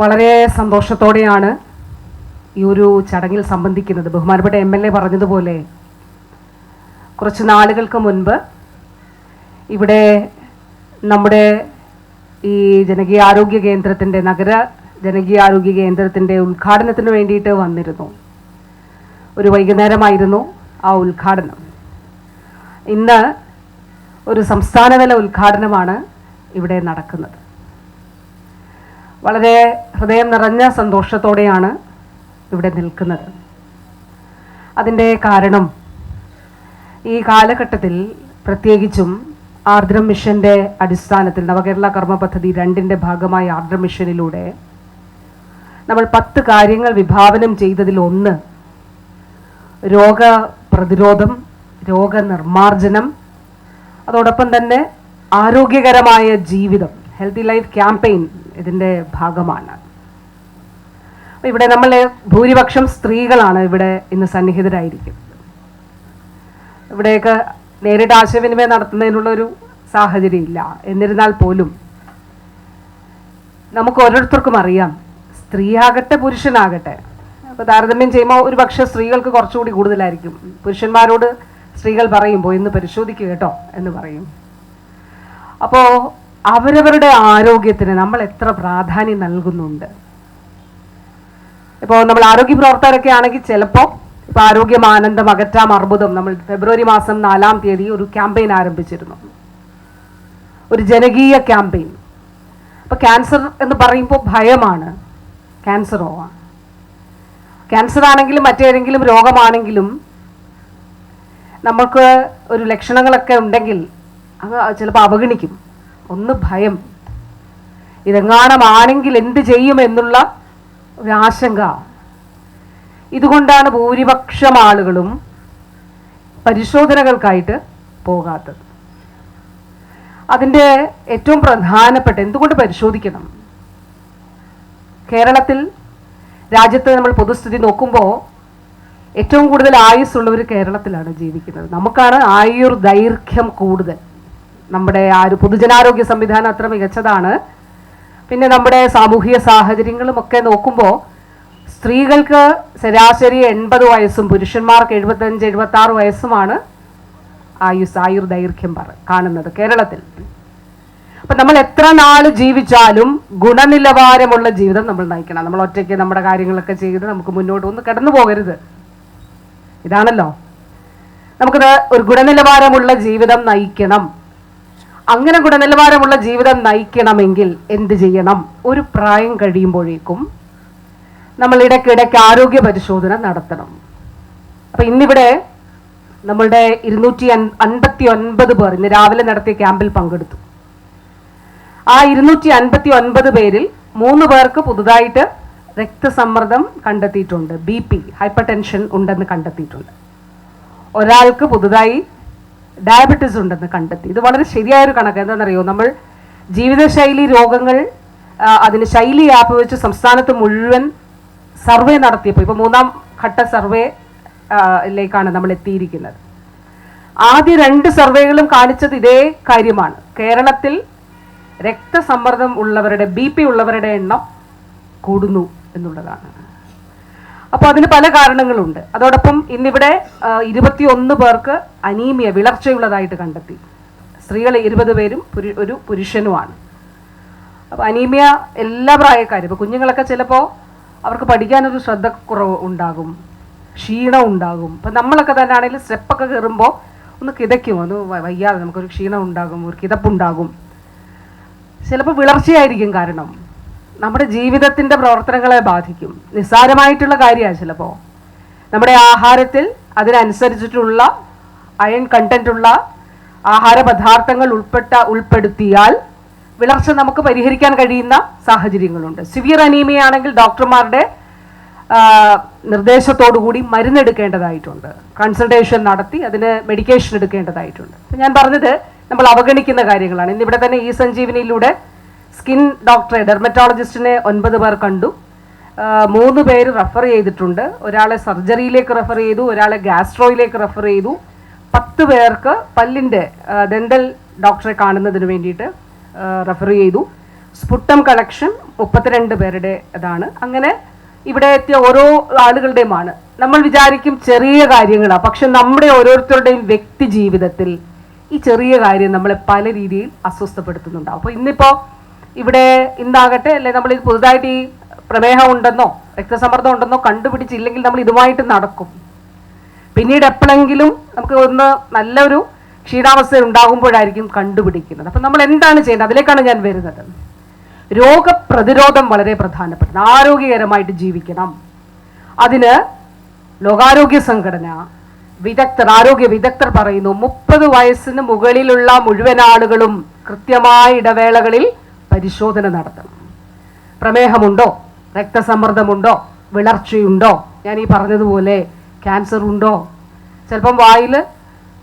വളരെ സന്തോഷത്തോടെയാണ് ഈ ഒരു ചടങ്ങിൽ സംബന്ധിക്കുന്നത്. ബഹുമാനപ്പെട്ട എം എൽ എ പറഞ്ഞതുപോലെ കുറച്ച് നാളുകൾക്ക് മുൻപ് ഇവിടെ നമ്മുടെ ഈ ജനകീയ ആരോഗ്യ കേന്ദ്രത്തിന്റെ നഗര ജനകീയ ആരോഗ്യ കേന്ദ്രത്തിന്റെ ഉദ്ഘാടനത്തിന് വേണ്ടിയിട്ട് വന്നിരുന്നു. ഒരു വൈകുന്നേരമായിരുന്നു ആ ഉദ്ഘാടനം. ഇന്ന് ഒരു സംസ്ഥാനതല ഉദ്ഘാടനമാണ് ഇവിടെ നടക്കുന്നത്. വളരെ ഹൃദയം നിറഞ്ഞ സന്തോഷത്തോടെയാണ് ഇവിടെ നിൽക്കുന്നത്. അതിന്റെ കാരണം ഈ കാലഘട്ടത്തിൽ പ്രത്യേകിച്ചും ആർദ്രം മിഷന്റെ അടിസ്ഥാനത്തിൽ നവകേരള കർമ്മ പദ്ധതി രണ്ടിന്റെ ഭാഗമായ ആർദ്രം മിഷനിലൂടെ നമ്മൾ പത്ത് കാര്യങ്ങൾ വിഭാവനം ചെയ്തതിൽ ഒന്ന് രോഗ പ്രതിരോധം രോഗനിർമാർജനം അതോടൊപ്പം തന്നെ ആരോഗ്യകരമായ ജീവിതം ഹെൽത്തി ലൈഫ് ക്യാമ്പയിൻ ഇതിന്റെ ഭാഗമാണ്. ഇവിടെ നമ്മൾ ഭൂരിപക്ഷം സ്ത്രീകളാണ് ഇവിടെ ഇന്ന് സന്നിഹിതരായിരിക്കുന്നത്. ഇവിടെയൊക്കെ നേരിട്ട് ആശയവിനിമയം നടത്തുന്നതിനുള്ള ഒരു സാഹചര്യം ഇല്ല എന്നിരുന്നാൽ പോലും നമുക്ക് ഓരോരുത്തർക്കും അറിയാം സ്ത്രീയാകട്ടെ പുരുഷനാകട്ടെ. അപ്പോൾ താരതമ്യം ചെയ്യുമ്പോൾ ഒരു പക്ഷേ സ്ത്രീകൾക്ക് കുറച്ചുകൂടി കൂടുതലായിരിക്കും. പുരുഷന്മാരോട് സ്ത്രീകൾ പറയും പോയി ഇന്ന് പരിശോധിക്കുക കേട്ടോ എന്ന് പറയും. അപ്പോൾ അവരവരുടെ ആരോഗ്യത്തിന് നമ്മൾ എത്ര പ്രാധാന്യം നൽകുന്നുണ്ട്? ഇപ്പോൾ നമ്മൾ ആരോഗ്യ പ്രവർത്തകരൊക്കെ ആണെങ്കിൽ ചിലപ്പോൾ ഇപ്പോൾ ആരോഗ്യം ആനന്ദം അകറ്റാം അർബുദം നമ്മൾ ഫെബ്രുവരി മാസം നാലാം തീയതി ഒരു ക്യാമ്പയിൻ ആരംഭിച്ചിരുന്നു. ഒരു ജനകീയ ക്യാമ്പയിൻ. അപ്പോൾ ക്യാൻസർ എന്ന് പറയുമ്പോൾ ഭയമാണ്. ക്യാൻസറോ? ക്യാൻസർ ആണെങ്കിലും മറ്റേതെങ്കിലും രോഗമാണെങ്കിലും നമുക്ക് ഒരു ലക്ഷണങ്ങളൊക്കെ ഉണ്ടെങ്കിൽ അത് ചിലപ്പോൾ അവഗണിക്കും. ഒന്ന് ഭയം. ഇതെങ്ങാണമാണെങ്കിൽ എന്ത് ചെയ്യും എന്നുള്ള ആശങ്ക. ഇതുകൊണ്ടാണ് ഭൂരിപക്ഷം ആളുകളും പരിശോധനകൾക്കായിട്ട് പോകാത്തത്. അതിന്റെ ഏറ്റവും പ്രധാനപ്പെട്ട എന്തുകൊണ്ട് പരിശോധിക്കണം? കേരളത്തിൽ രാജ്യത്ത് നമ്മൾ പൊതുസ്ഥിതി നോക്കുമ്പോൾ ഏറ്റവും കൂടുതൽ ആയുസ്സുള്ളവർ കേരളത്തിലാണ് ജീവിക്കുന്നത്. നമുക്കാണ് ആയുർ ദൈർഘ്യം കൂടുതൽ. നമ്മുടെ ആ ഒരു പൊതുജനാരോഗ്യ സംവിധാനം അത്ര മികച്ചതാണ്. പിന്നെ നമ്മുടെ സാമൂഹിക സാഹചര്യങ്ങളും ഒക്കെ നോക്കുമ്പോൾ സ്ത്രീകൾക്ക് ശരാശരി എൺപത് വയസ്സും പുരുഷന്മാർക്ക് എഴുപത്തഞ്ച് എഴുപത്തി ആറ് വയസ്സുമാണ് ആയുസ് ആയുർ ദൈർഘ്യം പറ കാണുന്നത് കേരളത്തിൽ. അപ്പൊ നമ്മൾ എത്ര നാൾ ജീവിച്ചാലും ഗുണനിലവാരമുള്ള ജീവിതം നമ്മൾ നയിക്കണം. നമ്മൾ ഒറ്റയ്ക്ക് നമ്മുടെ കാര്യങ്ങളൊക്കെ ചെയ്ത് നമുക്ക് മുന്നോട്ട് ഒന്ന് കിടന്നു പോകരുത്. ഇതാണല്ലോ. നമുക്കത് ഒരു ഗുണനിലവാരമുള്ള ജീവിതം നയിക്കണം. അങ്ങനെ ഗുണനിലവാരമുള്ള ജീവിതം നയിക്കണമെങ്കിൽ എന്ത് ചെയ്യണം? ഒരു പ്രായം കഴിയുമ്പോഴേക്കും നമ്മൾ ഇടയ്ക്കിടയ്ക്ക് ആരോഗ്യ പരിശോധന നടത്തണം. അപ്പൊ ഇന്നിവിടെ നമ്മളുടെ ഇരുന്നൂറ്റി അൻപത്തി ഒൻപത് പേർ ഇന്ന് രാവിലെ നടത്തിയ ക്യാമ്പിൽ പങ്കെടുത്തു. ആ ഇരുന്നൂറ്റി അൻപത്തി ഒൻപത് പേരിൽ മൂന്ന് പേർക്ക് പുതുതായിട്ട് രക്തസമ്മർദ്ദം കണ്ടെത്തിയിട്ടുണ്ട്. ബി പി ഹൈപ്പർ ടെൻഷൻ ഉണ്ടെന്ന് കണ്ടെത്തിയിട്ടുണ്ട്. ഒരാൾക്ക് പുതുതായി ഡയബറ്റിസ് ഉണ്ടെന്ന് കണ്ടെത്തി. ഇത് വളരെ ശരിയായൊരു കണക്ക്. എന്താണെന്നറിയോ? നമ്മൾ ജീവിതശൈലി രോഗങ്ങൾ അതിന് ശൈലി ആപ്പ് വെച്ച് സംസ്ഥാനത്ത് മുഴുവൻ സർവേ നടത്തിയപ്പോൾ ഇപ്പോൾ മൂന്നാം ഘട്ട സർവേ ലേക്കാണ് നമ്മൾ എത്തിയിരിക്കുന്നത്. ആദ്യ രണ്ട് സർവേകളും കാണിച്ചത് ഇതേ കാര്യമാണ്. കേരളത്തിൽ രക്തസമ്മർദ്ദം ഉള്ളവരുടെ ബി പി ഉള്ളവരുടെ എണ്ണം കൂടുന്നു എന്നുള്ളതാണ്. അപ്പോൾ അതിന് പല കാരണങ്ങളുണ്ട്. അതോടൊപ്പം ഇന്നിവിടെ ഇരുപത്തി ഒന്ന് പേർക്ക് അനീമിയ വിളർച്ചയുള്ളതായിട്ട് കണ്ടെത്തി. സ്ത്രീകൾ ഇരുപത് പേരും ഒരു പുരുഷനുമാണ്. അപ്പോൾ അനീമിയ എല്ലാ പ്രായക്കാരും ഇപ്പോൾ കുഞ്ഞുങ്ങളൊക്കെ ചിലപ്പോൾ അവർക്ക് പഠിക്കാനൊരു ശ്രദ്ധ കുറവ് ഉണ്ടാകും ക്ഷീണം ഉണ്ടാകും. ഇപ്പം നമ്മളൊക്കെ തന്നെ ആണെങ്കിൽ സ്റ്റെപ്പൊക്കെ കയറുമ്പോൾ ഒന്ന് കിതയ്ക്കും ഒന്ന് വയ്യാതെ നമുക്കൊരു ക്ഷീണം ഉണ്ടാകും ഒരു കിതപ്പുണ്ടാകും. ചിലപ്പോൾ വിളർച്ചയായിരിക്കും കാരണം. നമ്മുടെ ജീവിതത്തിന്റെ പ്രവർത്തനങ്ങളെ ബാധിക്കും. നിസ്സാരമായിട്ടുള്ള കാര്യമാണ് ചിലപ്പോൾ നമ്മുടെ ആഹാരത്തിൽ അതിനനുസരിച്ചിട്ടുള്ള അയൺ കണ്ടന്റ് ഉള്ള ആഹാര പദാർത്ഥങ്ങൾ ഉൾപ്പെട്ട ഉൾപ്പെടുത്തിയാൽ വിളർച്ച നമുക്ക് പരിഹരിക്കാൻ കഴിയുന്ന സാഹചര്യങ്ങളുണ്ട്. സിവിയർ അനീമിയ ആണെങ്കിൽ ഡോക്ടർമാരുടെ നിർദ്ദേശത്തോടുകൂടി മരുന്നെടുക്കേണ്ടതായിട്ടുണ്ട് കൺസൾട്ടേഷൻ നടത്തി അതിന് മെഡിക്കേഷൻ എടുക്കേണ്ടതായിട്ടുണ്ട്. ഞാൻ പറഞ്ഞത് നമ്മൾ അവഗണിക്കുന്ന കാര്യങ്ങളാണ്. ഇന്നിവിടെ തന്നെ ഈ സഞ്ജീവനിയിലൂടെ സ്കിൻ ഡോക്ടറെ ഡെർമറ്റോളജിസ്റ്റിനെ ഒൻപത് പേർ കണ്ടു. മൂന്ന് പേര് റെഫർ ചെയ്തിട്ടുണ്ട്. ഒരാളെ സർജറിയിലേക്ക് റെഫർ ചെയ്തു ഒരാളെ ഗാസ്ട്രോയിലേക്ക് റെഫർ ചെയ്തു. പത്ത് പേർക്ക് പല്ലിന്റെ ഡെന്റൽ ഡോക്ടറെ കാണുന്നതിന് വേണ്ടിയിട്ട് റെഫർ ചെയ്തു. സ്പുട്ടം കളക്ഷൻ മുപ്പത്തിരണ്ട് പേരുടെ ഇതാണ്. അങ്ങനെ ഇവിടെ എത്തിയ ഓരോ ആളുകളുടെയുമാണ്. നമ്മൾ വിചാരിക്കും ചെറിയ കാര്യങ്ങളാണ് പക്ഷെ നമ്മുടെ ഓരോരുത്തരുടെയും വ്യക്തി ജീവിതത്തിൽ ഈ ചെറിയ കാര്യം നമ്മളെ പല രീതിയിൽ അസ്വസ്ഥപ്പെടുത്തുന്നുണ്ടാവും. അപ്പോൾ ഇന്നിപ്പോ ഇവിടെ ഇന്നാകട്ടെ അല്ലെ നമ്മൾ ഇത് പുതുതായിട്ട് ഈ പ്രമേഹം ഉണ്ടെന്നോ രക്തസമ്മർദ്ദം ഉണ്ടെന്നോ കണ്ടുപിടിച്ചില്ലെങ്കിൽ നമ്മൾ ഇതുമായിട്ട് നടക്കും. പിന്നീട് എപ്പോഴെങ്കിലും നമുക്ക് ഒന്ന് നല്ലൊരു ക്ഷീണാവസ്ഥ ഉണ്ടാകുമ്പോഴായിരിക്കും കണ്ടുപിടിക്കുന്നത്. അപ്പം നമ്മൾ എന്താണ് ചെയ്യേണ്ടത്? അതിലേക്കാണ് ഞാൻ വരുന്നത്. രോഗപ്രതിരോധം വളരെ പ്രധാനപ്പെട്ടത്. ആരോഗ്യകരമായിട്ട് ജീവിക്കണം. അതിന് ലോകാരോഗ്യ സംഘടന വിദഗ്ധർ ആരോഗ്യ വിദഗ്ധർ പറയുന്നു മുപ്പത് വയസ്സിന് മുകളിലുള്ള മുഴുവൻ ആളുകളും കൃത്യമായ ഇടവേളകളിൽ പരിശോധന നടത്തണം പ്രമേഹമുണ്ടോ? രക്തസമ്മർദ്ദമുണ്ടോ? വിളർച്ചയുണ്ടോ? ഞാൻ ഈ പറഞ്ഞതുപോലെ ക്യാൻസർ ഉണ്ടോ ചിലപ്പം വായിൽ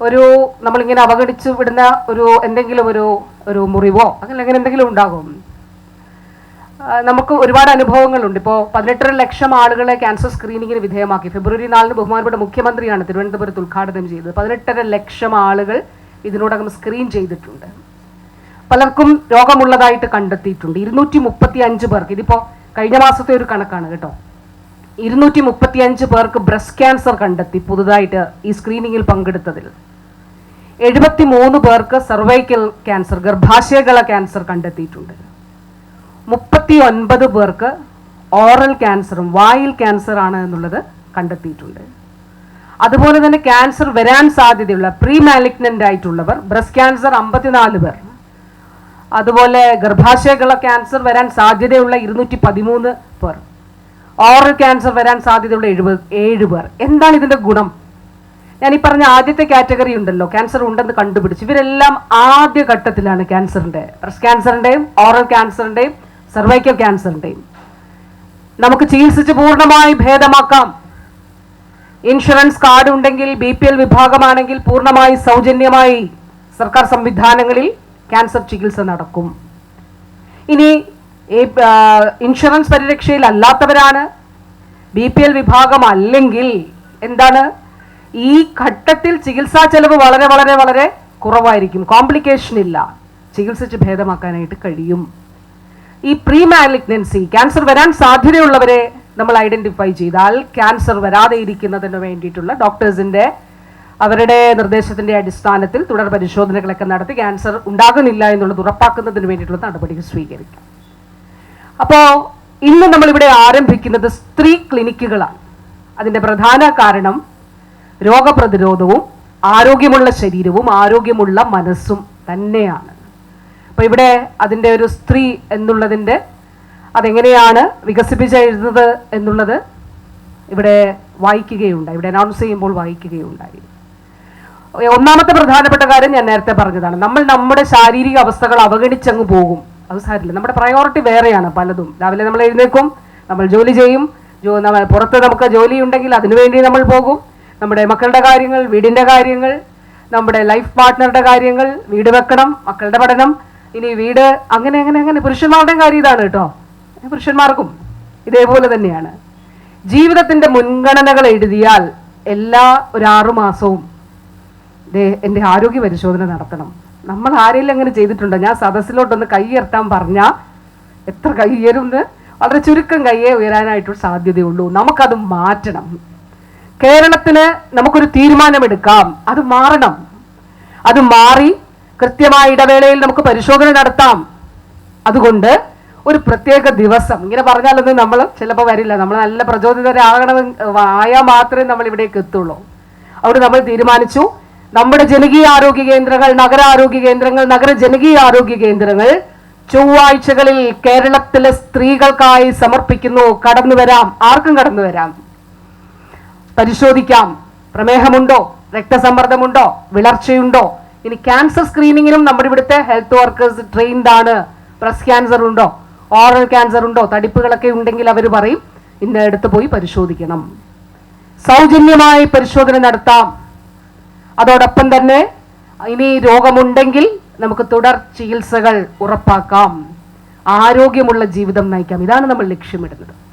ഒരു നമ്മളിങ്ങനെ അവഗണിച്ച് വിടുന്ന ഒരു എന്തെങ്കിലും ഒരു ഒരു മുറിവോ അങ്ങനെ അങ്ങനെ എന്തെങ്കിലും ഉണ്ടാകും. നമുക്ക് ഒരുപാട് അനുഭവങ്ങളുണ്ട്. ഇപ്പോൾ പതിനെട്ടര ലക്ഷം ആളുകളെ ക്യാൻസർ സ്ക്രീനിങ്ങിന് വിധേയമാക്കി. ഫെബ്രുവരി നാലിന് ബഹുമാനപ്പെട്ട മുഖ്യമന്ത്രിയാണ് തിരുവനന്തപുരത്ത് ഉദ്ഘാടനം ചെയ്തത്. പതിനെട്ടര ലക്ഷം ആളുകൾ ഇതിനോടകം സ്ക്രീൻ ചെയ്തിട്ടുണ്ട്. പലർക്കും രോഗമുള്ളതായിട്ട് കണ്ടെത്തിയിട്ടുണ്ട്. ഇരുന്നൂറ്റി മുപ്പത്തി അഞ്ച് പേർക്ക്. ഇതിപ്പോ കഴിഞ്ഞ മാസത്തെ ഒരു കണക്കാണ് കേട്ടോ. ഇരുന്നൂറ്റി മുപ്പത്തി അഞ്ച് പേർക്ക് ബ്രസ്റ്റ് ക്യാൻസർ കണ്ടെത്തി പുതുതായിട്ട് ഈ സ്ക്രീനിങ്ങിൽ പങ്കെടുത്തതിൽ. എഴുപത്തി മൂന്ന് പേർക്ക് സർവൈക്കൽ ക്യാൻസർ ഗർഭാശയകള ക്യാൻസർ കണ്ടെത്തിയിട്ടുണ്ട്. മുപ്പത്തി ഒൻപത് പേർക്ക് ഓറൽ ക്യാൻസറും വായിൽ ക്യാൻസർ ആണ് എന്നുള്ളത് കണ്ടെത്തിയിട്ടുണ്ട്. അതുപോലെ തന്നെ ക്യാൻസർ വരാൻ സാധ്യതയുള്ള പ്രീ മാലിഗ്നന്റ് ആയിട്ടുള്ളവർ ബ്രസ്റ്റ് ക്യാൻസർ അമ്പത്തിനാല് പേർ. അതുപോലെ ഗർഭാശയകള ക്യാൻസർ വരാൻ സാധ്യതയുള്ള ഇരുന്നൂറ്റി പതിമൂന്ന് പേർ. ഓറൽ ക്യാൻസർ വരാൻ സാധ്യതയുള്ള എഴുപത് ഏഴ് പേർ. എന്താണ് ഇതിന്റെ ഗുണം? ഞാൻ ഈ പറഞ്ഞ ആദ്യത്തെ കാറ്റഗറി ഉണ്ടല്ലോ ക്യാൻസർ ഉണ്ടെന്ന് കണ്ടുപിടിച്ച്. ഇവരെല്ലാം ആദ്യ ഘട്ടത്തിലാണ് ക്യാൻസറിന്റെ ബ്രസ്റ്റ് ക്യാൻസറിന്റെയും ഓറൽ ക്യാൻസറിന്റെയും സർവൈക്കൽ ക്യാൻസറിന്റെയും നമുക്ക് ചികിത്സിച്ച് പൂർണമായി ഭേദമാക്കാം. ഇൻഷുറൻസ് കാർഡ് ഉണ്ടെങ്കിൽ ബി വിഭാഗമാണെങ്കിൽ പൂർണമായി സൗജന്യമായി സർക്കാർ സംവിധാനങ്ങളിൽ ക്യാൻസർ ചികിത്സ നടക്കും. ഇനി ഈ ഇൻഷുറൻസ് പരിരക്ഷയിൽ അല്ലാത്തവരാണ് ബി പി എൽ വിഭാഗം അല്ലെങ്കിൽ എന്താണ്? ഈ ഘട്ടത്തിൽ ചികിത്സാ ചെലവ് വളരെ വളരെ വളരെ കുറവായിരിക്കും. കോംപ്ലിക്കേഷൻ ഇല്ല. ചികിത്സിച്ച് ഭേദമാക്കാനായിട്ട് കഴിയും. ഈ പ്രീ മാലിഗ്നൻസി ക്യാൻസർ വരാൻ സാധ്യതയുള്ളവരെ നമ്മൾ ഐഡന്റിഫൈ ചെയ്താൽ ക്യാൻസർ വരാതെ ഇരിക്കുന്നതിന് വേണ്ടിയിട്ടുള്ള ഡോക്ടേഴ്സിന്റെ അവരുടെ നിർദ്ദേശത്തിന്റെ അടിസ്ഥാനത്തിൽ തുടർ പരിശോധനകളൊക്കെ നടത്തി ക്യാൻസർ ഉണ്ടാകുന്നില്ല എന്നുള്ളത് ഉറപ്പാക്കുന്നതിന് വേണ്ടിയിട്ടുള്ള നടപടികൾ സ്വീകരിക്കും. അപ്പോൾ ഇന്ന് നമ്മളിവിടെ ആരംഭിക്കുന്നത് സ്ത്രീ ക്ലിനിക്കുകളാണ്. അതിന്റെ പ്രധാന കാരണം രോഗപ്രതിരോധവും ആരോഗ്യമുള്ള ശരീരവും ആരോഗ്യമുള്ള മനസ്സും തന്നെയാണ്. അപ്പോൾ ഇവിടെ അതിന്റെ ഒരു സ്ത്രീ എന്നുള്ളതിന്റെ അതെങ്ങനെയാണ് വികസിപ്പിച്ചെഴുതുന്നത് എന്നുള്ളത് ഇവിടെ വായിക്കുകയുണ്ടായി. ഇവിടെ അനൗൺസ് ചെയ്യുമ്പോൾ വായിക്കുകയുണ്ടായി. ഒന്നാമത്തെ പ്രധാനപ്പെട്ട കാര്യം ഞാൻ നേരത്തെ പറഞ്ഞതാണ്. നമ്മൾ നമ്മുടെ ശാരീരിക അവസ്ഥകൾ അവഗണിച്ചങ്ങ് പോകും. അത് സാരില്ല നമ്മുടെ പ്രയോറിറ്റി വേറെയാണ് പലതും. രാവിലെ നമ്മൾ എഴുന്നേക്കും നമ്മൾ ജോലി ചെയ്യും. പുറത്ത് നമുക്ക് ജോലി ഉണ്ടെങ്കിൽ അതിനുവേണ്ടി നമ്മൾ പോകും. നമ്മുടെ മക്കളുടെ കാര്യങ്ങൾ വീടിന്റെ കാര്യങ്ങൾ നമ്മുടെ ലൈഫ് പാർട്ട്ണറുടെ കാര്യങ്ങൾ വീട് വെക്കണം മക്കളുടെ പഠനം. ഇനി വീട് അങ്ങനെ അങ്ങനെ അങ്ങനെ. പുരുഷന്മാരുടെ കാര്യം ഇതാണ് കേട്ടോ. പുരുഷന്മാർക്കും ഇതേപോലെ തന്നെയാണ്. ജീവിതത്തിന്റെ മുൻഗണനകൾ എഴുതിയാൽ എല്ലാ ഒരു മാസവും എന്റെ ആരോഗ്യ പരിശോധന നടത്തണം. നമ്മൾ ആരെങ്കിലും അങ്ങനെ ചെയ്തിട്ടുണ്ടോ? ഞാൻ സദസ്സിലോട്ടൊന്ന് കൈ ഉയർത്താൻ പറഞ്ഞാൽ എത്ര കൈ ഉയരുമെന്ന് വളരെ ചുരുക്കം കൈയേ ഉയരാനായിട്ട് സാധ്യതയുള്ളൂ. നമുക്കത് മാറ്റണം. കേരളത്തിന് നമുക്കൊരു തീരുമാനമെടുക്കാം. അത് മാറണം. അത് മാറി കൃത്യമായ ഇടവേളയിൽ നമുക്ക് പരിശോധന നടത്താം. അതുകൊണ്ട് ഒരു പ്രത്യേക ദിവസം. ഇങ്ങനെ പറഞ്ഞാലൊന്നും നമ്മൾ ചിലപ്പോൾ വരില്ല. നമ്മൾ നല്ല പ്രചോദിതരാകണമെന്ന് ആയാൽ മാത്രമേ നമ്മൾ ഇവിടേക്ക് എത്തുള്ളൂ. അവിടെ നമ്മൾ തീരുമാനിച്ചു. നമ്മുടെ ജനകീയ ആരോഗ്യ കേന്ദ്രങ്ങൾ നഗരാരോഗ്യ കേന്ദ്രങ്ങൾ നഗര ജനകീയ ആരോഗ്യ കേന്ദ്രങ്ങൾ ചൊവ്വാഴ്ചകളിൽ കേരളത്തിലെ സ്ത്രീകൾക്കായി സമർപ്പിക്കുന്നു. കടന്നു വരാം. ആർക്കും കടന്നു വരാം? പരിശോധിക്കാം. പ്രമേഹമുണ്ടോ? രക്തസമ്മർദ്ദമുണ്ടോ? വിളർച്ചയുണ്ടോ? ഇനി ക്യാൻസർ സ്ക്രീനിങ്ങിനും നമ്മുടെ ഇവിടുത്തെ ഹെൽത്ത് വർക്കേഴ്സ് ട്രെയിൻഡ് ആണ്. ബ്രസ്റ്റ് ക്യാൻസർ ഉണ്ടോ? ഓറൽ ക്യാൻസർ ഉണ്ടോ? തടിപ്പുകളൊക്കെ ഉണ്ടെങ്കിൽ അവർ പറയും. ഇന്ന പോയി പരിശോധിക്കണം. സൗജന്യമായി പരിശോധന നടത്താം. അതോടൊപ്പം തന്നെ ഇനി രോഗമുണ്ടെങ്കിൽ നമുക്ക് തുടർ ചികിത്സകൾ ഉറപ്പാക്കാം. ആരോഗ്യമുള്ള ജീവിതം നയിക്കാം. ഇതാണ് നമ്മൾ ലക്ഷ്യമിടുന്നത്.